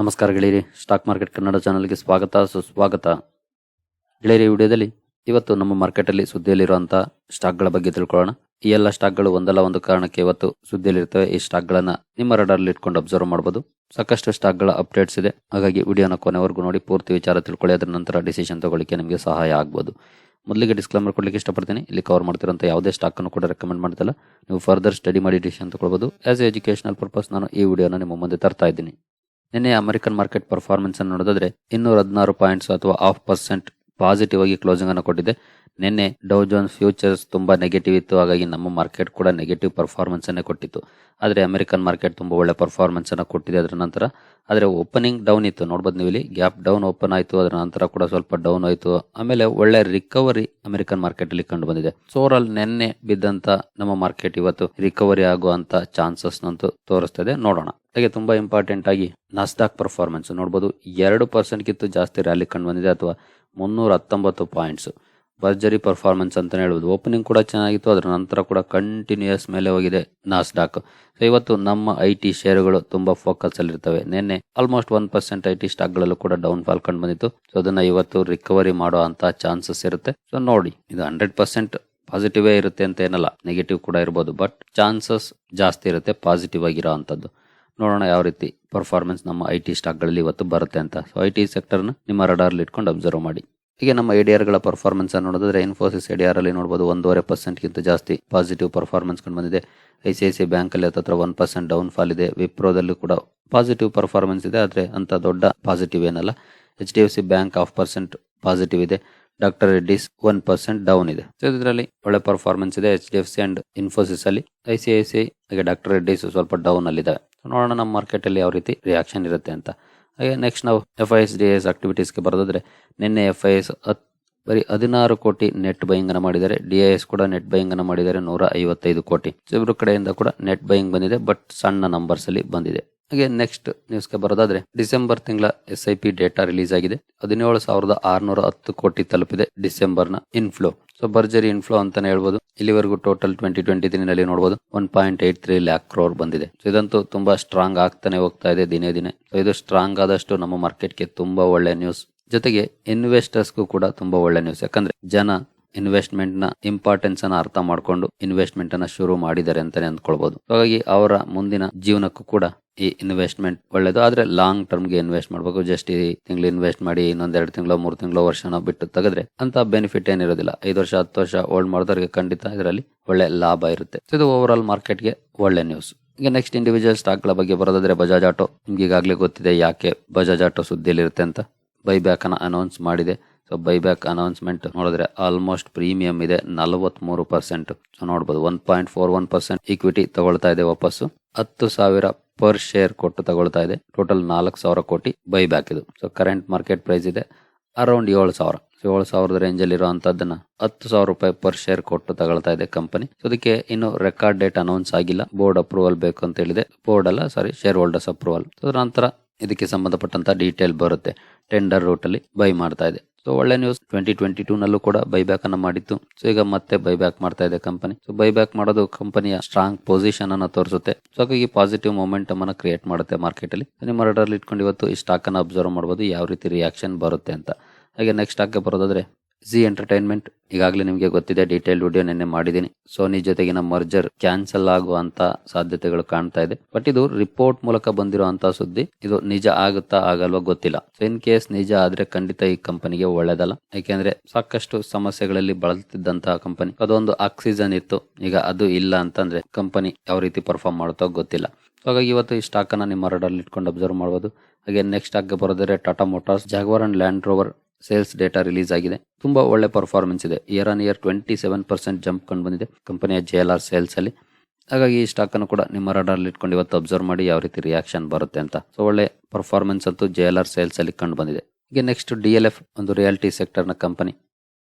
ನಮಸ್ಕಾರ ಗೆಳೆಯರಿ stock market Kannada ಚಾನಲ್ಗೆ ಸ್ವಾಗತ, ಸುಸ್ವಾಗತ. ಗೆಳೆಯರಿ ವಿಡಿಯೋದಲ್ಲಿ ಇವತ್ತು ನಮ್ಮ ಮಾರ್ಕೆಟಲ್ಲಿ ಸುದ್ದಿಯಲ್ಲಿರುವಂಥ ಸ್ಟಾಕ್ಗಳ ಬಗ್ಗೆ ತಿಳ್ಕೊಳ್ಳೋಣ. ಈ ಎಲ್ಲ ಸ್ಟಾಕ್ಗಳು ಒಂದಲ್ಲ ಒಂದು ಕಾರಣಕ್ಕೆ ಇವತ್ತು ಸುದ್ದಿಯಲ್ಲಿರ್ತವೆ. ಈ ಸ್ಟಾಕ್ಗಳನ್ನ ನಿಮ್ಮ ರಡಾರ್ಲ್ಲಿ ಇಟ್ಕೊಂಡು ಅಬ್ಸರ್ವ್ ಮಾಡಬಹುದು ಸಾಕಷ್ಟು ಸ್ಟಾಕ್ಗಳ ಅಪ್ಡೇಟ್ಸ್ ಇದೆ. ಹಾಗಾಗಿ ವಿಡಿಯೋನ ಕೊನೆವರೆಗೂ ನೋಡಿ, ಪೂರ್ತಿ ವಿಚಾರ ತಿಳ್ಕೊಳ್ಳಿ. ಅದರ ನಂತರ ಡಿಸಿಷನ್ ತಗೊಳ್ಳಿಕ್ಕೆ ನಿಮಗೆ ಸಹಾಯ ಆಗ್ಬೋದು. ಮೊದಲಿಗೆ ಡಿಸ್ಕ್ಲೈಮರ್ ಕೊಡ್ಲಿಕ್ಕೆ ಇಷ್ಟಪಡ್ತೀನಿ. ಇಲ್ಲಿ ಕವರ್ ಮಾಡ್ತಿರೋಂಥ ಯಾವುದೇ ಸ್ಟಾಕನ್ನು ಕೂಡ ರೆಕಮೆಂಡ್ ಮಾಡ್ತಿಲ್ಲ. ನೀವು ಫರ್ದರ್ ಸ್ಟಡಿ ಮಾಡಿ ಡಿಸಿಷನ್ ತಗೊಳ್ಬೋದು. ಆಸ್ ಎಜುಕೇಶನಲ್ ಪರ್ಪಸ್ ನಾನು ಈ ವಿಡಿಯೋನ ನಿಮ್ಮ ಮುಂದೆ ತರ್ತಾ ಇದ್ದೀನಿ. ನಿನ್ನೆ ಅಮೆರಿಕನ್ ಮಾರ್ಕೆಟ್ ಪರ್ಫಾರ್ಮೆನ್ಸ್ ಅನ್ನು ನೋಡೋದಾದ್ರೆ ಇನ್ನೂರ ಹದಿನಾರು ಪಾಯಿಂಟ್ಸ್ ಅಥವಾ ಹಾಫ್ ಪರ್ಸೆಂಟ್ ಪಾಸಿಟಿವ್ ಆಗಿ ಕ್ಲೋಸಿಂಗ್ ಅನ್ನು ಕೊಟ್ಟಿದೆ. ನಿನ್ನೆ ಡೌ ಜೋನ್ಸ್ ಫ್ಯೂಚರ್ಸ್ ತುಂಬಾ ನೆಗೆಟಿವ್ ಇತ್ತು. ಹಾಗಾಗಿ ನಮ್ಮ ಮಾರ್ಕೆಟ್ ಕೂಡ ನೆಗೆಟಿವ್ ಪರ್ಫಾರ್ಮೆನ್ಸ್ ಅನ್ನೇ ಕೊಟ್ಟಿತ್ತು. ಆದರೆ ಅಮೆರಿಕನ್ ಮಾರ್ಕೆಟ್ ತುಂಬಾ ಒಳ್ಳೆ ಪರ್ಫಾರ್ಮೆನ್ಸ್ ಅನ್ನು ಕೊಟ್ಟಿದೆ ಅದರ ನಂತರ. ಆದರೆ ಓಪನಿಂಗ್ ಡೌನ್ ಇತ್ತು. ನೋಡ್ಬೋದು ನೀವು ಇಲ್ಲಿ ಗ್ಯಾಪ್ ಡೌನ್ ಓಪನ್ ಆಯಿತು. ಅದರ ನಂತರ ಕೂಡ ಸ್ವಲ್ಪ ಡೌನ್ ಆಯಿತು. ಆಮೇಲೆ ಒಳ್ಳೆ ರಿಕವರಿ ಅಮೆರಿಕನ್ ಮಾರ್ಕೆಟ್ ಅಲ್ಲಿ ಕಂಡು ಬಂದಿದೆ. ಸೋರಲ್ ನಿನ್ನೆ ಬಿದ್ದಂತ ನಮ್ಮ ಮಾರ್ಕೆಟ್ ಇವತ್ತು ರಿಕವರಿ ಆಗುವಂತ ಚಾನ್ಸಸ್ ನಂತೂ ತೋರಿಸ್ತದೆ ನೋಡೋಣ. ಹಾಗೆ ತುಂಬಾ ಇಂಪಾರ್ಟೆಂಟ್ ಆಗಿ ನಾಸ್ಟಾಕ್ ಪರ್ಫಾರ್ಮೆನ್ಸ್ ನೋಡ್ಬೋದು. ಎರಡು ಪರ್ಸೆಂಟ್ಗಿಂತ ಜಾಸ್ತಿ ರ್ಯಾಲಿ ಕಂಡು ಬಂದಿದೆ ಅಥವಾ ಮುನ್ನೂರ ಹತ್ತೊಂಬತ್ತು ಪಾಯಿಂಟ್ಸ್ ಭರ್ಜರಿ ಪರ್ಫಾರ್ಮೆನ್ಸ್ ಅಂತಲೇ ಹೇಳ್ಬೋದು. ಓಪನಿಂಗ್ ಕೂಡ ಚೆನ್ನಾಗಿತ್ತು ಅದರ ನಂತರ ಕೂಡ ಕಂಟಿನ್ಯೂಯಸ್ ಮೇಲೆ ಹೋಗಿದೆ ನಾಸ್ಡಾಕ್ ಸೊ ಇವತ್ತು ನಮ್ಮ ಐ ಟಿ ಶೇರುಗಳು ತುಂಬಾ ಫೋಕಸ್ ಅಲ್ಲಿ ಇರ್ತವೆ. ನಿನ್ನೆ almost one percent I T ಸ್ಟಾಕ್ಗಳಲ್ಲೂ ಕೂಡ ಡೌನ್ ಫಾಲ್ ಕಂಡು ಬಂದಿತ್ತು. ಸೊ ಅದನ್ನ ಇವತ್ತು ರಿಕವರಿ ಮಾಡೋ ಅಂತ ಚಾನ್ಸಸ್ ಇರುತ್ತೆ. ಸೊ ನೋಡಿ, ಇದು ಹಂಡ್ರೆಡ್ ಪರ್ಸೆಂಟ್ ಪಾಸಿಟಿವೇ ಇರುತ್ತೆ ಅಂತ ಏನಲ್ಲ ನೆಗೆಟಿವ್ ಕೂಡ ಇರ್ಬೋದು. ಬಟ್ ಚಾನ್ಸಸ್ ಜಾಸ್ತಿ ಇರುತ್ತೆ ಪಾಸಿಟಿವ್ ಆಗಿರೋ ಅಂಥದ್ದು. ನೋಡೋಣ ಯಾವ ರೀತಿ ಪರ್ಫಾರ್ಮೆನ್ಸ್ ನಮ್ಮ ಐ ಟಿ ಸ್ಟಾಕ್ಗಳಲ್ಲಿ ಇವತ್ತು ಬರುತ್ತೆ ಅಂತ. ಸೊ ಐ ಟಿ ಸೆಕ್ಟರ್ನ ನಿಮ್ಮ ರಡಾರ್ಲಿ ಇಟ್ಕೊಂಡು ಅಬ್ಸರ್ವ್ ಮಾಡಿ. ಹೀಗೆ ನಮ್ಮ ಎಡಿಆರ್ಗಳ ಪರ್ಫಾರ್ಮೆನ್ಸ್ ಅನ್ನು ನೋಡಿದ್ರೆ ಇನ್ಫೋಸಿಸ್ ಎಡಿಆರ್ ಅಲ್ಲಿ ನೋಡಬಹುದು ಒಂದೂವರೆ ಪರ್ಸೆಂಟ್ಗಿಂತ ಜಾಸ್ತಿ ಪಾಸಿಟಿವ್ ಪರ್ಫಾರ್ಮೆನ್ಸ್ ಕಂಡು ಬಂದಿದೆ. I C I C bank ಅಲ್ಲಿ ಹತ್ರ ಒನ್ ಪರ್ಸೆಂಟ್ ಡೌನ್ ಫಾಲ್ ಇದೆ ವಿಪ್ರೋದಲ್ಲೂ ಕೂಡ ಪಾಸಿಟಿವ್ ಪರ್ಫಾರ್ಮೆನ್ಸ್ ಇದೆ. ಆದರೆ ಅಂತ ದೊಡ್ಡ ಪಾಸಿಟಿವ್ ಏನಲ್ಲ. H D F C bank half percent positive ಇದೆ. Doctor Reddy's one percent down ಇದೆ. ಸೊ ಇದರಲ್ಲಿ ಒಳ್ಳೆ ಪರ್ಫಾರ್ಮೆನ್ಸ್ ಇದೆ. H D F C and Infosys ಅಲ್ಲಿ ಐ ಸಿ ಐ ಸಿ ಹಾಗೆ ಡಾಕ್ಟರ್ ರೆಡ್ಡಿಸ್ ಸ್ವಲ್ಪ ಡೌನ್ ಅಲ್ಲಿ ನೋಡೋಣ ನಮ್ಮ ಮಾರ್ಕೆಟಲ್ಲಿ ಯಾವ ರೀತಿ ರಿಯಾಕ್ಷನ್ ಇರುತ್ತೆ ಅಂತ. ಹಾಗೆ ನೆಕ್ಸ್ಟ್ ನಾವು F I S D S ಆಕ್ಟಿವಿಟೀಸ್ಗೆ ಬರೋದಾದರೆ, ನಿನ್ನೆ ಎಫ್ ಐ ಎಸ್ ಬರೀ ಹದಿನಾರು ಕೋಟಿ ನೆಟ್ ಬೈಯಿಂಗ್ ಅನ್ನ ಮಾಡಿದ್ದಾರೆ. ಡಿ ಐ ಎಸ್ ಕೂಡ ನೆಟ್ ಬೈಯಿಂಗ್ ಅನ್ನ ಮಾಡಿದ್ದಾರೆ, ನೂರ ಐವತ್ತೈದು ಕೋಟಿ. ಇಬ್ಬರು ಕಡೆಯಿಂದ ಕೂಡ ನೆಟ್ ಬೈಯಿಂಗ್ ಬಂದಿದೆ ಬಟ್ ಸಣ್ಣ ನಂಬರ್ಸಲ್ಲಿ ಬಂದಿದೆ. ಹಾಗೆ ನೆಕ್ಸ್ಟ್ ನ್ಯೂಸ್ಗೆ ಬರೋದಾದ್ರೆ, ಡಿಸೆಂಬರ್ ತಿಂಗಳ S I P data release ಆಗಿದೆ. ಹದಿನೇಳು ಸಾವಿರದ ಆರುನೂರ ಹತ್ತು ಕೋಟಿ ತಲುಪಿದೆ ಡಿಸೆಂಬರ್ನ ಇನ್ಫ್ಲೋ ಸೊ ಭರ್ಜರಿ ಇನ್ಫ್ಲೋ ಅಂತಾನೆ ಹೇಳ್ಬೋದು. ಇಲ್ಲಿವರೆಗೂ ಟೋಟಲ್ ಟ್ವೆಂಟಿ ಟ್ವೆಂಟಿ ತ್ರೀ ನಲ್ಲಿ ನೋಡಬಹುದು one point eight three lakh crore ಬಂದಿದೆ. ಸೊ ಇದಂತೂ ತುಂಬಾ ಸ್ಟ್ರಾಂಗ್ ಆಗ್ತಾನೆ ಹೋಗ್ತಾ ಇದೆ ದಿನೇ ದಿನೇ. ಸೊ ಇದು ಸ್ಟ್ರಾಂಗ್ ಆದಷ್ಟು ನಮ್ಮ ಮಾರ್ಕೆಟ್ಗೆ ತುಂಬಾ ಒಳ್ಳೆ ನ್ಯೂಸ್ ಜೊತೆಗೆ ಇನ್ವೆಸ್ಟರ್ಸ್ಗೂ ಕೂಡ ತುಂಬಾ ಒಳ್ಳೆ ನ್ಯೂಸ್ ಯಾಕಂದ್ರೆ ಜನ ಇನ್ವೆಸ್ಟ್ಮೆಂಟ್ನ ಇಂಪಾರ್ಟೆನ್ಸ್ ಅನ್ನ ಅರ್ಥ ಮಾಡ್ಕೊಂಡು ಇನ್ವೆಸ್ಟ್ಮೆಂಟ್ ಅನ್ನ ಶುರು ಮಾಡಿದ್ದಾರೆ ಅಂತಾನೆ ಅಂದ್ಕೊಳ್ಬಹುದು ಹಾಗಾಗಿ ಅವರ ಮುಂದಿನ ಜೀವನಕ್ಕೂ ಕೂಡ ಈ ಇನ್ವೆಸ್ಟ್ಮೆಂಟ್ ಒಳ್ಳೇದು. ಆದ್ರೆ ಲಾಂಗ್ ಟರ್ಮ್ಗೆ ಇನ್ವೆಸ್ಟ್ ಮಾಡಬೇಕು. ಜಸ್ಟ್ ಈ ತಿಂಗಳು ಇನ್ವೆಸ್ಟ್ ಮಾಡಿ ಇನ್ನೊಂದೆರಡು ತಿಂಗಳು, ಮೂರು ತಿಂಗಳು ವರ್ಷನ ಬಿಟ್ಟು ತೆಗೆದ್ರೆ ಅಂತ ಬೆನಿಫಿಟ್ ಏನಿರೋದಿಲ್ಲ. ಐದು ವರ್ಷ, ಹತ್ತು ವರ್ಷ ಹೋಲ್ಡ್ ಮಾಡಿದವರಿಗೆ ಖಂಡಿತ ಇದರಲ್ಲಿ ಒಳ್ಳೆ ಲಾಭ ಇರುತ್ತೆ. ಇದು ಓವರ್ ಆಲ್ ಮಾರ್ಕೆಟ್ಗೆ ಒಳ್ಳೆ ನ್ಯೂಸ್ ಈಗ ನೆಕ್ಸ್ಟ್ ಇಂಡಿವಿಜುವಲ್ ಸ್ಟಾಕ್ಗಳ ಬಗ್ಗೆ ಬರೋದಾದ್ರೆ ಬಜಾಜ್ ಆಟೋ ನಿಮ್ಗೆ ಈಗಾಗಲೇ ಗೊತ್ತಿದೆ ಯಾಕೆ ಬಜಾಜ್ ಆಟೋ ಸುದ್ದಿಯಲ್ಲಿರುತ್ತೆ ಅಂತ. ಬೈ ಬ್ಯಾಕ್ ಅನ್ನ ಅನೌನ್ಸ್ ಮಾಡಿದೆ. ಸೊ ಬೈಬ್ಯಾಕ್ ಅನೌನ್ಸ್ಮೆಂಟ್ ನೋಡಿದ್ರೆ ಆಲ್ಮೋಸ್ಟ್ ಪ್ರೀಮಿಯಂ ಇದೆ, ನಲವತ್ಮೂರು ಪರ್ಸೆಂಟ್ ನೋಡಬಹುದು one point four one percent equity ತಗೊಳ್ತಾ ಇದೆ ವಾಪಸ್ಸು. ಹತ್ತು ಸಾವಿರ ಪರ್ ಶೇರ್ ಕೊಟ್ಟು ತಗೊಳ್ತಾ ಇದೆ. ಟೋಟಲ್ ನಾಲ್ಕು ಸಾವಿರ ಕೋಟಿ ಬೈಬ್ಯಾಕ್ ಇದು. ಸೊ ಕರೆಂಟ್ ಮಾರ್ಕೆಟ್ ಪ್ರೈಸ್ ಇದೆ ಅರೌಂಡ್ ಏಳು ಸಾವಿರ. ಏಳು ಸಾವಿರದ ರೇಂಜ್ ಅಲ್ಲಿ ಇರುವಂತದ್ದನ್ನ ಹತ್ತು ಸಾವಿರ ರೂಪಾಯಿ ಪರ್ ಶೇರ್ ಕೊಟ್ಟು ತಗೊಳ್ತಾ ಇದೆ ಕಂಪನಿ ಸೊ ಅದಕ್ಕೆ ಇನ್ನು ರೆಕಾರ್ಡ್ ಡೇಟ್ ಅನೌನ್ಸ್ ಆಗಿಲ್ಲ. ಬೋರ್ಡ್ ಅಪ್ರೂವಲ್ ಬೇಕು ಅಂತ ಹೇಳಿದೆ. ಬೋರ್ಡ್ ಅಲ್ಲ ಸಾರಿ ಶೇರ್ ಹೋಲ್ಡರ್ಸ್ ಅಪ್ರೂವಲ್ ನಂತರ ಇದಕ್ಕೆ ಸಂಬಂಧಪಟ್ಟಂತ ಡೀಟೇಲ್ ಬರುತ್ತೆ. ಟೆಂಡರ್ ರೂಟ್ ಅಲ್ಲಿ ಬೈ ಮಾಡ್ತಾ ಇದೆ. ಸೊ ಒಳ್ಳೆ ನ್ಯೂಸ್ ಟ್ವೆಂಟಿ ಟ್ವೆಂಟಿ ಟೂ ನಲ್ಲೂ ಕೂಡ ಬೈಬ್ಯಾಕ್ ಅನ್ನ ಮಾಡಿತ್ತು ಸೊ ಈಗ ಮತ್ತೆ ಬೈಬ್ಯಾಕ್ ಮಾಡ್ತಾ ಇದೆ ಕಂಪನಿ ಸೊ ಬೈಬ್ಯಾಕ್ ಮಾಡೋದು ಕಂಪನಿಯ ಸ್ಟ್ರಾಂಗ್ ಪೊಸಿಷನ್ ಅನ್ನ ತೋರಿಸುತ್ತೆ. ಸೊ ಹಾಗಾಗಿ ಪಾಸಿಟಿವ್ ಮೊಮೆಂಟಮ್ ಅನ್ನ ಕ್ರಿಯೇಟ್ ಮಾಡುತ್ತೆ ಮಾರ್ಕೆಟ್ ಅಲ್ಲಿ. ನಿಮ್ಮ ರಡರ್ ಇಟ್ಕೊಂಡು ಇವತ್ತು ಈ ಸ್ಟಾಕ್ ಅನ್ನ ಅಬ್ಸರ್ವ್ ಮಾಡಬಹುದು ಯಾವ ರೀತಿ ರಿಯಾಕ್ಷನ್ ಬರುತ್ತೆ ಅಂತ. ಹಾಗೆ ನೆಕ್ಸ್ಟ್ ಸ್ಟಾಕ್ ಬರೋದಾದ್ರೆ ಜಿ ಎಂಟರ್ಟೈನ್ಮೆಂಟ್ ಈಗಾಗಲೇ ನಿಮಗೆ ಗೊತ್ತಿದೆ ಡೀಟೇಲ್ ವಿಡಿಯೋ ನಿನ್ನೆ ಮಾಡಿದ್ದೀನಿ. ಸೋನಿ ಜೊತೆಗಿನ ಮರ್ಜರ್ ಕ್ಯಾನ್ಸಲ್ ಆಗುವಂತ ಸಾಧ್ಯತೆಗಳು ಕಾಣ್ತಾ ಇದೆ. ಬಟ್ ಇದು ರಿಪೋರ್ಟ್ ಮೂಲಕ ಬಂದಿರುವಂತಹ ಸುದ್ದಿ. ಇದು ನಿಜ ಆಗುತ್ತಾ ಆಗಲ್ವಾ ಗೊತ್ತಿಲ್ಲ. ಸೊ ಇನ್ ಕೇಸ್ ನಿಜ ಆದ್ರೆ ಖಂಡಿತ ಈ ಕಂಪನಿಗೆ ಒಳ್ಳೇದಲ್ಲ. ಯಾಕೆಂದ್ರೆ ಸಾಕಷ್ಟು ಸಮಸ್ಯೆಗಳಲ್ಲಿ ಬಳಲ್ತಿದ್ದಂತಹ ಕಂಪನಿ. ಅದೊಂದು ಆಕ್ಸಿಜನ್ ಇತ್ತು. ಈಗ ಅದು ಇಲ್ಲ ಅಂತಂದ್ರೆ ಕಂಪನಿ ಯಾವ ರೀತಿ ಪರ್ಫಾರ್ಮ್ ಮಾಡುತ್ತೋ ಗೊತ್ತಿಲ್ಲ. ಹಾಗಾಗಿ ಇವತ್ತು ಈ ಸ್ಟಾಕ್ ಅನ್ನ ನಿಮ್ಮ ರಡಲ್ಲಿ ಇಟ್ಕೊಂಡು ಅಬ್ಸರ್ವ್ ಮಾಡಬಹುದು ಹಾಗೆ ನೆಕ್ಸ್ಟ್ ಸ್ಟಾಕ್ಗೆ ಬರೋದ್ರೆ Tata motors Jaguar and Land Rover sales data release ಆಗಿದೆ. ತುಂಬಾ ಒಳ್ಳೆ ಪರ್ಫಾರ್ಮೆನ್ಸ್ ಇದೆ. Year on year twenty seven percent jump ಕಂಡು ಬಂದಿದೆ. ಕಂಪನಿಯ ಜೆ ಎಲ್ ಆರ್ ಸೇಲ್ಸ್ ಅಲ್ಲಿ. ಹಾಗಾಗಿ ಈ ಸ್ಟಾಕ್ ಅನ್ನು ಕೂಡ ನಿಮ್ಮ ರಡಾರ್ ಇಟ್ಕೊಂಡು ಇವತ್ತು ಅಬ್ಸರ್ವ್ ಮಾಡಿ ಯಾವ ರೀತಿ ರಿಯಾಕ್ಷನ್ ಬರುತ್ತೆ ಅಂತ. ಸೊ ಒಳ್ಳೆ ಪರ್ಫಾರ್ಮೆನ್ಸ್ ಅಂತೂ ಜೆ ಎಲ್ ಆರ್ ಸೇಲ್ಸ್ ಅಲ್ಲಿ ಕಂಡು ಬಂದಿದೆ. ಈಗ ನೆಕ್ಸ್ಟ್ ಡಿ ಎಲ್ ಎಫ್ ಒಂದು ರಿಯಾಲಿಟಿ ಸೆಕ್ಟರ್ನ ಕಂಪನಿ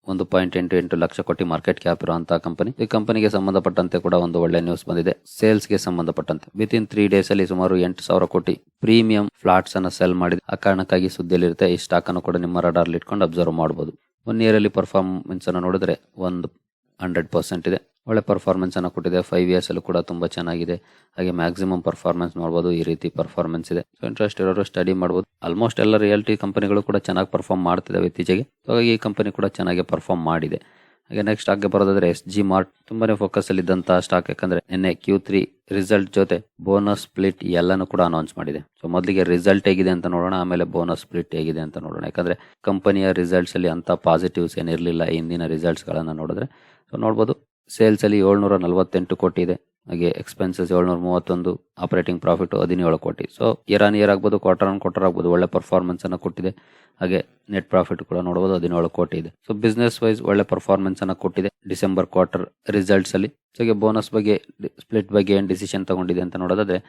ಒಂದು ಪಾಯಿಂಟ್ ಎಂಟು ಎಂಟು ಲಕ್ಷ ಕೋಟಿ ಮಾರ್ಕೆಟ್ ಕ್ಯಾಪ್ ಇರುವಂತಹ ಕಂಪನಿ ಈ ಕಂಪನಿಗೆ ಸಂಬಂಧಪಟ್ಟಂತೆ ಕೂಡ ಒಂದು ಒಳ್ಳೆ ನ್ಯೂಸ್ ಬಂದಿದೆ. ಸೇಲ್ಸ್ಗೆ ಸಂಬಂಧಪಟ್ಟಂತೆ. ವಿತ್ ಇನ್ ತ್ರೀ ಡೇಸ್ ಅಲ್ಲಿ ಸುಮಾರು ಎಂಟು ಸಾವಿರ ಕೋಟಿ ಪ್ರೀಮಿಯಂ ಫ್ಲಾಟ್ಸ್ ಅನ್ನ ಸೆಲ್ ಮಾಡಿದೆ. ಆ ಕಾರಣಕ್ಕಾಗಿ ಸುದ್ದಿಯಲ್ಲಿರುತ್ತೆ, ಈ ಸ್ಟಾಕ್ ಅನ್ನು ಕೂಡ ನಿಮ್ಮ ರಡಾರ್ ಇಟ್ಕೊಂಡು ಅಬ್ಸರ್ವ್ ಮಾಡಬಹುದು ಒನ್ ಇಯರಲ್ಲಿ ಅಲ್ಲಿ ಪರ್ಫಾರ್ಮೆನ್ಸ್ ಅನ್ನು ನೋಡಿದ್ರೆ ಒಂದು ಹಂಡ್ರೆಡ್ ಪರ್ಸೆಂಟ್ ಇದೆ. ಒಳ್ಳೆ ಪರ್ಫಾರ್ಮೆನ್ಸ್ ಅನ್ನು ಕೊಟ್ಟಿದೆ. ಫೈವ್ ಇಯರ್ಸಲ್ಲೂ ಕೂಡ ತುಂಬಾ ಚೆನ್ನಾಗಿದೆ. ಹಾಗೆ ಮ್ಯಾಕ್ಸಿಮಮ್ ಪರ್ಫಾರ್ಮೆನ್ಸ್ ನೋಡಬಹುದು ಈ ರೀತಿ ಪರ್ಫಾರ್ಮೆನ್ಸ್ ಇದೆ. ಸೊ ಇಂಟ್ರೆಸ್ಟ್ ಇರೋರು ಸ್ಟಡಿ ಮಾಡ್ಬೋದು. ಆಲ್ಮೋಸ್ಟ್ ಎಲ್ಲ ರಿಯಾಲಿಟಿ ಕಂಪನಿಗಳು ಕೂಡ ಚೆನ್ನಾಗಿ ಪರ್ಫಾರ್ಮ್ ಮಾಡ್ತಿದ್ದಾವೆ ಇತ್ತೀಚೆಗೆ. ಹಾಗಾಗಿ ಈ ಕಂಪನಿ ಕೂಡ ಚೆನ್ನಾಗಿ ಪರ್ಫಾರ್ಮ್ ಮಾಡಿದೆ. ಹಾಗೆ ನೆಕ್ಸ್ಟ್ ಸ್ಟಾಕ್ಗೆ ಬರೋದಾದ್ರೆ ಎಸ್ ಜಿ ಮಾರ್ಟ್ ತುಂಬಾನೇ ಫೋಕಸ್ ಅಲ್ಲಿ ಇದ್ದಂತಹ ಸ್ಟಾಕ್ ಯಾಕಂದ್ರೆ ನಿನ್ನೆ ಕ್ಯೂ ತ್ರೀ ರಿಸಲ್ಟ್ ಜೊತೆ ಬೋನಸ್ ಸ್ಪ್ಲಿಟ್ ಎಲ್ಲಾನು ಕೂಡ ಅನೌನ್ಸ್ ಮಾಡಿದೆ. ಸೊ ಮೊದಲಿಗೆ ರಿಸಲ್ಟ್ ಹೇಗಿದೆ ಅಂತ ನೋಡೋಣ, ಆಮೇಲೆ ಬೋನಸ್ ಸ್ಪ್ಲಿಟ್ ಹೇಗಿದೆ ಅಂತ ನೋಡೋಣ. ಯಾಕಂದ್ರೆ ಕಂಪನಿಯ ರಿಸಲ್ಟ್ಸ್ ಅಲ್ಲಿ ಅಂತ ಪಾಸಿಟಿವ್ಸ್ ಏನಿರಲಿಲ್ಲ ಹಿಂದಿನ ರಿಸಲ್ಟ್ಸ್ ಗಳನ್ನ ನೋಡಿದ್ರೆ. ಸೊ ನೋಡಬಹುದು ಸೇಲ್ಸ್ ಅಲ್ಲಿ ಏಳ್ನೂರ ನಲವತ್ತೆಂಟು ಕೋಟಿ ಇದೆ. ಹಾಗೆ ಎಕ್ಸ್ಪೆನ್ಸಸ್ ಏಳ್ನೂರ ಮೂವತ್ತೊಂದು ಆಪರೇಟಿಂಗ್ ಪ್ರಾಫಿಟ್ ಹದಿನೇಳು ಕೋಟಿ. ಸೊ ಇಯರ್ ಆನ್ ಇಯರ್ ಆಗ್ಬೋದು ಕ್ವಾರ್ಟರ್ ಆನ್ ಕ್ವಾರ್ಟರ್ ಆಗ್ಬೋದು, ಒಳ್ಳೆ ಪರ್ಫಾರ್ಮೆನ್ಸ್ ಅನ್ನು ಕೊಟ್ಟಿದೆ. ಹಾಗೆ ನೆಟ್ ಪ್ರಾಫಿಟ್ ಕೂಡ ನೋಡಬಹುದು ಹದಿನೇಳು ಕೋಟಿ ಇದೆ. ಸೊ ಬಿಸ್ನೆಸ್ ವೈಸ್ ಒಳ್ಳೆ ಪರ್ಫಾರ್ಮೆನ್ಸ್ ಅನ್ನು ಕೊಟ್ಟಿದೆ ಡಿಸೆಂಬರ್ ಕ್ವಾರ್ಟರ್ ರಿಸಲ್ಟ್ಸ್ ಅಲ್ಲಿ. ಹಾಗೆ ಬೋನಸ್ ಬಗ್ಗೆ ಸ್ಪ್ಲಿಟ್ ಬಗ್ಗೆ ಏನು ಡಿಸಿಷನ್ ತಗೊಂಡಿದೆ ಅಂತ ನೋಡೋದಾದ್ರೆ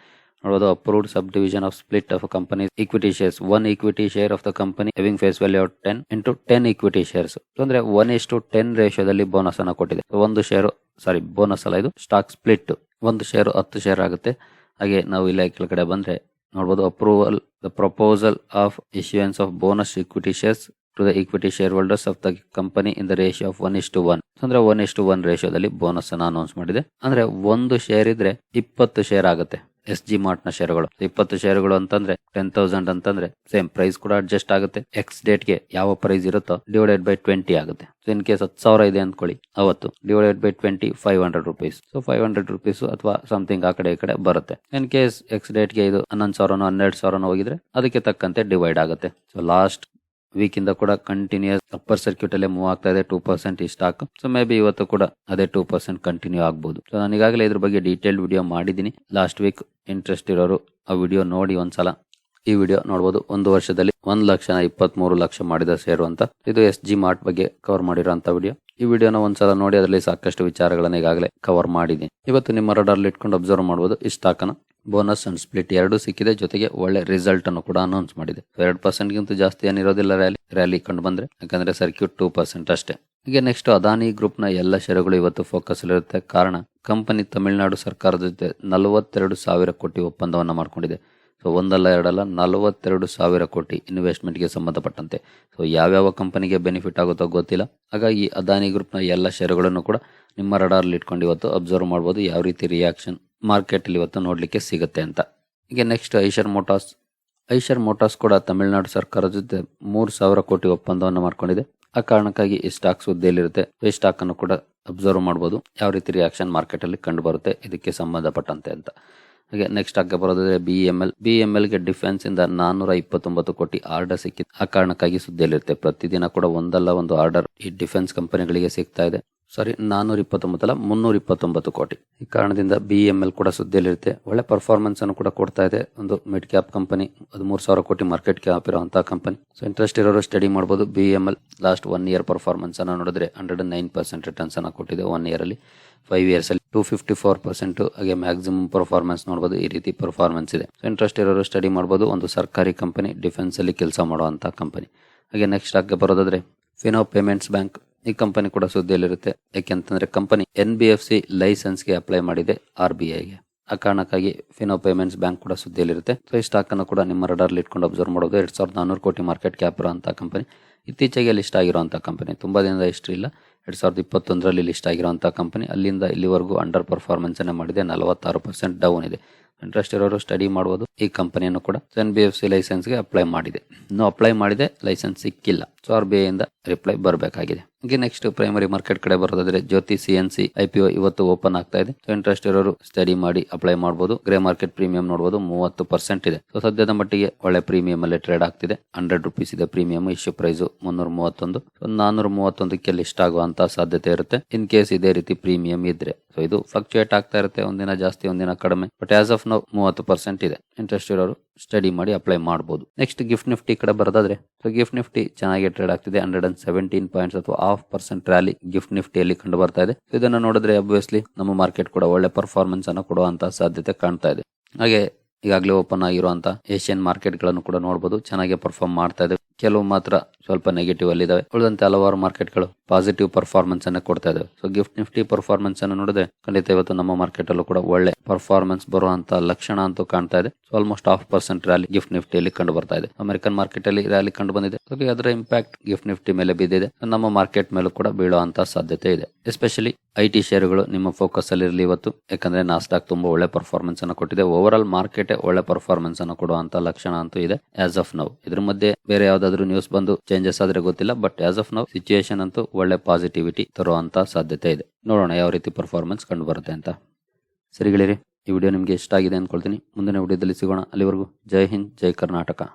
ನೋಡೋದು approved sub division of split of company equity shares one equity share of the company having face value of ten into ten equity shares ಅಂದ್ರೆ ಒನ್ ಇಷ್ಟು ಟೆನ್ ರೇಷಿಯೋದಲ್ಲಿ ಬೋನಸ್ ಅನ್ನ ಕೊಟ್ಟಿದೆ. ಒಂದು ಶೇರು ಸಾರಿ ಬೋನಸ್ ಅಲ್ಲ ಇದು. ಸ್ಟಾಕ್ ಸ್ಪ್ಲಿಟ್ ಒಂದು share ಹತ್ತು ಶೇರ್ ಆಗುತ್ತೆ. ಹಾಗೆ ನಾವು ಇಲ್ಲ ಕೆಳಗಡೆ ಬಂದ್ರೆ ನೋಡಬಹುದು approval the proposal of issuance of bonus equity shares to the equity share holders of the company in the ratio of one is to one ಅಂದ್ರೆ ಒನ್ ಇಸ್ ಟು ಒನ್ ರೇಷಿಯೋದಲ್ಲಿ ಬೋನಸ್ ಅನ್ನ ಅನೌನ್ಸ್ ಮಾಡಿದೆ. ಅಂದ್ರೆ ಒಂದು share ಇದ್ರೆ ಇಪ್ಪತ್ತು share ಆಗುತ್ತೆ. S G ಮಾರ್ಟ್ನ ಶೇರುಗಳು ಇಪ್ಪತ್ತು ಶೇರುಗಳು ಅಂತಂದ್ರೆ ಟೆನ್ ತೌಸಂಡ್ ಅಂತಂದ್ರೆ ಸೇಮ್ ಪ್ರೈಸ್ ಕೂಡ ಅಡ್ಜಸ್ಟ್ ಆಗುತ್ತೆ. ಎಕ್ಸ್ ಡೇಟ್ಗೆ ಯಾವ ಪ್ರೈಸ್ ಇರುತ್ತೋ ಡಿವೈಡೆಡ್ ಬೈ ಟ್ವೆಂಟಿ ಆಗುತ್ತೆ. ಇನ್ ಕೇಸ್ ಹತ್ತು ಸಾವಿರ ಇದೆ ಅಂದ್ಕೊಳ್ಳಿ ಅವತ್ತು divided by twenty five hundred rupees so five hundred rupees ಅಥವಾ ಸಮಥಿಂಗ್ ಆ ಕಡೆ ಈ ಕಡೆ ಬರುತ್ತೆ. ಇನ್ ಕೇಸ್ ಎಕ್ಸ್ ಡೇಟ್ಗೆ ಇದು ಹನ್ನೊಂದು ಸಾವಿರನೋ ಹನ್ನೆರಡು ಸಾವಿರನೋ ಹೋಗಿದ್ರೆ ಅದಕ್ಕೆ ತಕ್ಕಂತೆ ಡಿವೈಡ್ ಆಗುತ್ತೆ. ಸೊ ಲಾಸ್ಟ್ ವೀಕ್ ಇಂದ ಕೂಡ ಕಂಟಿನ್ಯೂಸ್ ಅಪ್ಪರ್ ಸರ್ಕ್ಯೂಟ್ ಅಲ್ಲೇ ಮೂವ್ ಆಗ್ತಾ ಇದೆ ಟೂ ಪರ್ಸೆಂಟ್ ಈ ಸ್ಟಾಕ್ ಸೊ ಮೇ ಬಿ ಇವತ್ತು ಕೂಡ ಅದೇ ಟೂ ಪರ್ಸೆಂಟ್ ಕಂಟಿನ್ಯೂ ಆಗ್ಬಹುದು ಸೊ ನಾನು ಈಗಾಗಲೇ ಇದ್ರ ಬಗ್ಗೆ ಡೀಟೇಲ್ ವಿಡಿಯೋ ಮಾಡಿದ್ದೀನಿ. ಲಾಸ್ಟ್ ವೀಕ್ ಇಂಟ್ರೆಸ್ಟ್ ಇರೋರು ಆ ವಿಡಿಯೋ ನೋಡಿ ಒಂದ್ಸಲ. ಈ ವಿಡಿಯೋ ನೋಡಬಹುದು ಒಂದು ವರ್ಷದಲ್ಲಿ ಒಂದ್ ಲಕ್ಷ ಇಪ್ಪತ್ತ್ ಮೂರು ಲಕ್ಷ ಮಾಡಿದ ಸೇರು ಅಂತ. ಇದು ಎಸ್ ಜಿ ಮಾರ್ಟ್ ಬಗ್ಗೆ ಕವರ್ ಮಾಡಿರೋಂತ ವಿಡಿಯೋ ಈ ವಿಡಿಯೋನ ಒಂದ್ಸಲ ನೋಡಿ, ಅದರಲ್ಲಿ ಸಾಕಷ್ಟು ವಿಚಾರಗಳನ್ನ ಈಗಾಗಲೇ ಕವರ್ ಮಾಡಿದ್ದೀನಿ. ಇವತ್ತು ನಿಮ್ಮ ರಡಾರ್ಲಿ ಇಟ್ಕೊಂಡು ಅಬ್ಸರ್ವ್ ಮಾಡಬಹುದು ಈ ಸ್ಟಾಕ್ ಬೋನಸ್ ಅಂಡ್ ಸ್ಪ್ಲಿಟ್ ಎರಡು ಸಿಕ್ಕಿದೆ. ಜೊತೆಗೆ ಒಳ್ಳೆ ರಿಸಲ್ಟ್ ಅನ್ನು ಕೂಡ ಅನೌನ್ಸ್ ಮಾಡಿದೆ. ಎರಡು ಪರ್ಸೆಂಟ್ ಗಿಂತ ಜಾಸ್ತಿ ಏನಿರೋದಿಲ್ಲ ರ್ಯಾಲಿ ರ್ಯಾಲಿ ಕಂಡು ಬಂದ್ರೆ. ಯಾಕಂದ್ರೆ ಸರ್ಕ್ಯೂಟ್ ಟೂ ಪರ್ಸೆಂಟ್ ಅಷ್ಟೇ. ಹೀಗೆ ನೆಕ್ಸ್ಟ್ ಅದಾನಿ ಗ್ರೂಪ್ನ ಎಲ್ಲ ಷೇರುಗಳು ಇವತ್ತು ಫೋಕಸ್ ಇರುತ್ತೆ. ಕಾರಣ ಕಂಪನಿ ತಮಿಳುನಾಡು ಸರ್ಕಾರದ ಜೊತೆ ನಲವತ್ತೆರಡು ಸಾವಿರ ಕೋಟಿ ಒಪ್ಪಂದವನ್ನು ಮಾಡ್ಕೊಂಡಿದೆ. ಸೊ ಒಂದಲ್ಲ ಎರಡಲ್ಲ, ನಲವತ್ತೆರಡು ಸಾವಿರ ಕೋಟಿ ಇನ್ವೆಸ್ಟ್ಮೆಂಟ್ಗೆ ಸಂಬಂಧಪಟ್ಟಂತೆ. ಸೊ ಯಾವ್ಯಾವ ಕಂಪನಿಗೆ ಬೆನಿಫಿಟ್ ಆಗುತ್ತೋ ಗೊತ್ತಿಲ್ಲ. ಹಾಗಾಗಿ ಅದಾನಿ ಗ್ರೂಪ್ನ ಎಲ್ಲ ಷೇರುಗಳನ್ನು ಕೂಡ ನಿಮ್ಮ ರಡಾರ್ಲಿ ಇಟ್ಕೊಂಡು ಇವತ್ತು ಅಬ್ಸರ್ವ್ ಮಾಡ್ಬೋದು. ಯಾವ ರೀತಿ ರಿಯಾಕ್ಷನ್ ಮಾರ್ಕೆಟ್ ಅಲ್ಲಿ ಇವತ್ತು ನೋಡಲಿಕ್ಕೆ ಸಿಗುತ್ತೆ ಅಂತ. ಈಗ next Eicher motors Eicher motors ಕೂಡ ತಮಿಳುನಾಡು ಸರ್ಕಾರದ ಜೊತೆ ಮೂರು ಸಾವಿರ ಕೋಟಿ ಒಪ್ಪಂದವನ್ನು ಮಾಡ್ಕೊಂಡಿದೆ. ಆ ಕಾರಣಕ್ಕಾಗಿ ಈ ಸ್ಟಾಕ್ ಹುದ್ದೆಯಲ್ಲಿರುತ್ತೆ. ಈ ಸ್ಟಾಕ್ ಅನ್ನು ಕೂಡ ಅಬ್ಸರ್ವ್ ಮಾಡಬಹುದು ಯಾವ ರೀತಿ ರಿಯಾಕ್ಷನ್ ಮಾರ್ಕೆಟ್ ಅಲ್ಲಿ ಕಂಡು ಬರುತ್ತೆ ಇದಕ್ಕೆ ಸಂಬಂಧಪಟ್ಟಂತೆ ಅಂತ. ಹಾಗೆ ನೆಕ್ಸ್ಟ್ ಆಗ ಬರೋದಾದ್ರೆ B M L B M ಎಲ್ಗೆ defence ಇಂದ ನಾನೂರ ಇಪ್ಪತ್ತೊಂಬತ್ತು ಕೋಟಿ ಆರ್ಡರ್ ಸಿಕ್ಕಿದೆ. ಆ ಕಾರಣಕ್ಕಾಗಿ ಸುದ್ದಿಯಲ್ಲಿರುತ್ತೆ. ಪ್ರತಿದಿನ ಕೂಡ ಒಂದಲ್ಲ ಒಂದು ಆರ್ಡರ್ ಈ ಡಿಫೆನ್ಸ್ ಕಂಪನಿಗಳಿಗೆ ಸಿಗ್ತಾ ಇದೆ. ಸಾರಿ ನಾನ್ನೂರ ಇಪ್ಪತ್ತೊಂಬತ್ತಲ್ಲ ಮುನ್ನೂರ ಇಪ್ಪತ್ತೊಂಬತ್ತು ಕೋಟಿ. ಈ ಕಾರಣದಿಂದ ಬಿ ಎಂ ಎಲ್ ಕೂಡ ಸುದ್ದಿಯಲ್ಲಿರುತ್ತೆ. ಒಳ್ಳೆ ಪರ್ಫಾರ್ಮೆನ್ಸ್ ಅನ್ನು ಕೂಡ ಕೊಡ್ತಾ ಇದೆ ಒಂದು ಮಿಡ್ ಕ್ಯಾಪ್ ಕಂಪನಿ ಹದಿಮೂರು ಸಾವಿರ ಕೋಟಿ ಮಾರ್ಕೆಟ್ ಕ್ಯಾಪ್ ಇರುವಂತಹ ಕಂಪನಿ ಸೊ ಇಂಟ್ರೆಸ್ಟ್ ಇರೋರು ಸ್ಟಡಿ ಮಾಡಬಹುದು B M L last one year performance ಅನ್ನು ನೋಡಿದ್ರೆ ಹಂಡ್ರೆಡ್ ನೈನ್ ಪರ್ಸೆಂಟ್ ರಿಟರ್ನ್ಸ್ ಅನ್ನು ಕೊಟ್ಟಿದೆ ಒನ್ ಇಯರ್ ಅಲ್ಲಿ. ಫೈವ್ ಇಯರ್ಸ್ ಅಲ್ಲಿ ಟೂ ಫಿಫ್ಟಿ ಫೋರ್ ಪರ್ಸೆಂಟ್ ಹಾಗೆ ಮ್ಯಾಕ್ಸಿಮಮ್ ಪರ್ಫಾರ್ಮೆನ್ಸ್ ನೋಡಬಹುದು ಈ ರೀತಿ ಪರ್ಫಾರ್ಮೆನ್ಸ್ ಇದೆ. ಇಂಟ್ರೆಸ್ಟ್ ಇರೋರು ಸ್ಟಡಿ ಮಾಡಬಹುದು ಒಂದು ಸರ್ಕಾರಿ ಕಂಪನಿ ಡಿಫೆನ್ಸ್ ಅಲ್ಲಿ ಕೆಲಸ ಮಾಡುವಂತಹ ಕಂಪನಿ ಹಾಗೆ ನೆಕ್ಸ್ಟ್ ಆಗಿ ಬರೋದಾದ್ರೆ ಫಿನೋ ಪೇಮೆಂಟ್ಸ್ ಬ್ಯಾಂಕ್ ಈ ಕಂಪನಿ ಕೂಡ ಸುದ್ದಿಯಲ್ಲಿರುತ್ತೆ. ಯಾಕೆಂತಂದ್ರೆ company N B F C ಲೈಸೆನ್ಸ್ಗೆ apply ಮಾಡಿದೆ ಆರ್ ಬಿ ಐಗೆ ಆ ಕಾರಣಕ್ಕಾಗಿ ಫಿನೋ ಪೇಮೆಂಟ್ಸ್ ಬ್ಯಾಂಕ್ ಕೂಡ ಸುದ್ದಿಯಲ್ಲಿರುತ್ತೆ. ಸೊ ಈ ಸ್ಟಾಕ್ ಅನ್ನು ಕೂಡ ನಿಮ್ಮ ರಡಾರ್ಲಿ ಇಟ್ಕೊಂಡು ಅಬ್ಸರ್ವ್ ಮಾಡೋದು ಎರಡ್ ಸಾವಿರದ ನಾನೂರು ಕೋಟಿ ಮಾರ್ಕೆಟ್ ಕ್ಯಾಪ್ ಇರುವಂತಹ ಕಂಪನಿ ಇತ್ತೀಚೆಗೆ ಲಿಸ್ಟ್ ಆಗಿರುವಂತಹ ಕಂಪನಿ ತುಂಬಾ ದಿನದ ಹಿಸ್ಟ್ರಿ ಇಲ್ಲ. ಎರಡ್ ಸಾವಿರದ ಇಪ್ಪತ್ತೊಂದರಲ್ಲಿ ಲಿಸ್ಟ್ ಆಗಿರುವಂತಹ ಕಂಪನಿ ಅಲ್ಲಿಂದ ಇಲ್ಲಿವರೆಗೂ ಅಂಡರ್ ಪರ್ಫಾರ್ಮೆನ್ಸ್ ಅನ್ನ ಮಾಡಿದೆ. ನಲವತ್ತಾರು ಪರ್ಸೆಂಟ್ ಡೌನ್ ಇದೆ. ಇಂಟ್ರೆಸ್ಟ್ ಇರೋರು ಸ್ಟಡಿ ಮಾಡಬಹುದು ಈ ಕಂಪನಿಯನ್ನು ಕೂಡ ಎನ್ ಬಿ ಎಫ್ ಸಿ ಲೈಸೆನ್ಸ್ಗೆ ಅಪ್ಲೈ ಮಾಡಿದೆ. ಇನ್ನು ಅಪ್ಲೈ ಮಾಡಿದೆ ಲೈಸೆನ್ಸ್ ಸಿಕ್ಕಿಲ್ಲ. ಸೊ ಆರ್ ಬಿ ಐ ಇಂದ ರಿಪ್ಲೈ ಬರಬೇಕಾಗಿದೆ. ಹಾಗೆ ನೆಕ್ಸ್ಟ್ ಪ್ರೈಮರಿ ಮಾರ್ಕೆಟ್ ಕಡೆ ಬರೋದಾದ್ರೆ Jyoti C N C I P ಇವತ್ತು ಓಪನ್ ಆಗ್ತಾ ಇದೆ. ಇಂಟ್ರೆಸ್ಟ್ ಇರೋರು ಸ್ಟಡಿ ಮಾಡಿ ಅಪ್ಲೈ ಮಾಡಬಹುದು ಗ್ರೇ ಮಾರ್ಕೆಟ್ ಪ್ರೀಮಿಯಂ ನೋಡಬಹುದು ಮೂವತ್ತು ಪರ್ಸೆಂಟ್ ಇದೆ. ಸೊ ಸದ್ಯದ ಮಟ್ಟಿಗೆ ಒಳ್ಳೆ ಪ್ರೀಮಿಯಂ ಅಲ್ಲಿ ಟ್ರೇಡ್ ಆಗ್ತಿದೆ. ಹಂಡ್ರೆಡ್ ರುಪೀಸ್ ಇದೆ ಪ್ರೀಮಿಯಂ ಇಶ್ಯೂ ಪ್ರೈಸ್ ಮುನ್ನೂರ ಮೂವತ್ತೊಂದು ನಾನೂರ ಮೂವತ್ತೊಂದಕ್ಕೆ ಲಿಸ್ಟ್ ಆಗುವಂತ ಸಾಧ್ಯತೆ ಇರುತ್ತೆ. ಇನ್ ಕೇಸ್ ಇದೇ ರೀತಿ ಪ್ರೀಮಿಯಂ ಇದ್ರೆ. ಸೊ ಇದು ಫ್ಲಕ್ಚುಯೇಟ್ ಆಗ್ತಾ ಇರುತ್ತೆ. ಒಂದಿನ ಜಾಸ್ತಿ, ಒಂದಿನ ಕಡಿಮೆ. ಬಟ್ ಆಸ್ ಆಫ್ ನೋ ಮೂವತ್ತು ಪರ್ಸೆಂಟ್ ಇದೆ. ಇಂಟ್ರೆಸ್ಟ್ ಇರೋರು ಸ್ಟಡಿ ಮಾಡಿ ಅಪ್ಲೈ ಮಾಡಬಹುದು ನೆಕ್ಸ್ಟ್ ಗಿಫ್ಟ್ ನಿಫ್ಟಿ ಕಡೆ ಬರೋದಾದ್ರೆ ಸೊ ಗಿಫ್ಟ್ ನಿಫ್ಟಿ ಚೆನ್ನಾಗಿ ಟ್ರೇಡ್ ಆಗ್ತಿದೆ ಹಂಡ್ರೆಡ್ ಅಂಡ್ ಸೆವೆಂಟೀನ್ ಪಾಯಿಂಟ್ಸ್ ಅಥವಾ ಹಾಫ್ ಪರ್ಸೆಂಟ್ ರ್ಯಾಲಿ ಗಿಫ್ಟ್ ನಿಫ್ಟಿಯಲ್ಲಿ ಕಂಡು ಬರ್ತಾ ಇದೆ. ಇದನ್ನ ನೋಡಿದ್ರೆ ಅಬ್ವಿಯಸ್ಲಿ ನಮ್ಮ ಮಾರ್ಕೆಟ್ ಕೂಡ ಒಳ್ಳೆ ಪರ್ಫಾರ್ಮೆನ್ಸ್ ಅನ್ನು ಕೊಡುವಂತಹ ಸಾಧ್ಯತೆ ಕಾಣ್ತಾ ಇದೆ. ಹಾಗೆ ಈಗಾಗಲೇ ಓಪನ್ ಆಗಿರುವಂತಹ ಏಷ್ಯನ್ ಮಾರ್ಕೆಟ್ಗಳನ್ನು ಕೂಡ ನೋಡಬಹುದು ಚೆನ್ನಾಗಿ ಪರ್ಫಾರ್ಮ್ ಮಾಡ್ತಾ ಇದೆ. ಕೆಲವು ಮಾತ್ರ ಸ್ವಲ್ಪ ನೆಗೆಟಿವ್ ಅಲ್ಲಿ ಇದಾವೆ ಉಳಿದಂತೆ ಹಲವಾರು ಮಾರ್ಕೆಟ್ಗಳು ಪಾಸಿಟಿವ್ ಪರ್ಫಾರ್ಮೆನ್ಸ್ ಅನ್ನ ಕೊಡ್ತಾ ಇದಾವೆ. ಸೊ ಗಿಫ್ಟ್ ನಿಫ್ಟಿ ಪರ್ಫಾರ್ಮೆನ್ಸ್ ಅನ್ನು ನೋಡಿದ್ರೆ ಖಂಡಿತ ಇವತ್ತು ನಮ್ಮ ಮಾರ್ಕೆಟ್ ಅಲ್ಲೂ ಕೂಡ ಒಳ್ಳೆ ಪರ್ಫಾರ್ಮೆನ್ಸ್ ಬರುವಂತ ಲಕ್ಷಣ ಅಂತೂ ಕಾಣ್ತಾ ಇದೆ. So almost half percent rally GIFT ನಿಫ್ಟಿಯಲ್ಲಿ ಕಂಡು ಬರ್ತಾ ಇದೆ. ಅಮೆರಿಕನ್ ಮಾರ್ಕೆಟ್ ಅಲ್ಲಿ ರ್ಯಾಲಿ ಕಂಡು ಬಂದಿದೆ. ಅದರ ಇಂಪ್ಯಾಕ್ಟ್ ಗಿಫ್ಟ್ ನಿಫ್ಟಿ ಮೇಲೆ ಬಿದ್ದಿದೆ ನಮ್ಮ ಮಾರ್ಕೆಟ್ ಮೇಲೂ ಕೂಡ ಬೀಳುವಂತ ಸಾಧ್ಯತೆ ಇದೆ. ಎಸ್ಪೆಷಲಿ ಐ ಟಿ ಶೇರುಗಳು ನಿಮ್ಮ ಫೋಕಸ್ ಅಲ್ಲಿ ಇರಲಿ ಇವತ್ತು. ಯಾಕಂದ್ರೆ ನಾಸ್ಟಾಕ್ ತುಂಬಾ ಒಳ್ಳೆ ಪರ್ಫಾರ್ಮೆನ್ಸ್ ಅನ್ನು ಕೊಟ್ಟಿದೆ. ಓವರ್ ಆಲ್ ಮಾರ್ಕೆಟ್ ಒಳ್ಳೆ ಪರ್ಫಾರ್ಮೆನ್ಸ್ ಅನ್ನು ಕೊಡುವಂತ ಲಕ್ಷಣ ಅಂತೂ ಇದೆ ಆಸ್ ಆಫ್ ನೌ ಇದ್ರ ಮಧ್ಯೆ ಬೇರೆ ಯಾವ್ದಾದ್ರು ನ್ಯೂಸ್ ಬಂದು ಚೇಂಜಸ್ ಆದ್ರೆ ಗೊತ್ತಿಲ್ಲ but as of now situation ಅಂತೂ ಒಳ್ಳೆ ಪಾಸಿಟಿವಿಟಿ ತರುವಂತ ಸಾಧ್ಯತೆ ಇದೆ. ನೋಡೋಣ ಯಾವ ರೀತಿ ಪರ್ಫಾರ್ಮೆನ್ಸ್ ಕಂಡು ಬರುತ್ತೆ ಅಂತ. ಸರಿಗಳಿರಿ ಈ ವಿಡಿಯೋ ನಿಮಗೆ ಇಷ್ಟ ಆಗಿದೆ ಅನ್ಕೊಳ್ತೀನಿ ಮುಂದಿನ ವಿಡಿಯೋದಲ್ಲಿ ಸಿಗೋಣ. ಅಲ್ಲಿವರೆಗೂ ಜೈ ಹಿಂದ್, ಜೈ ಕರ್ನಾಟಕ.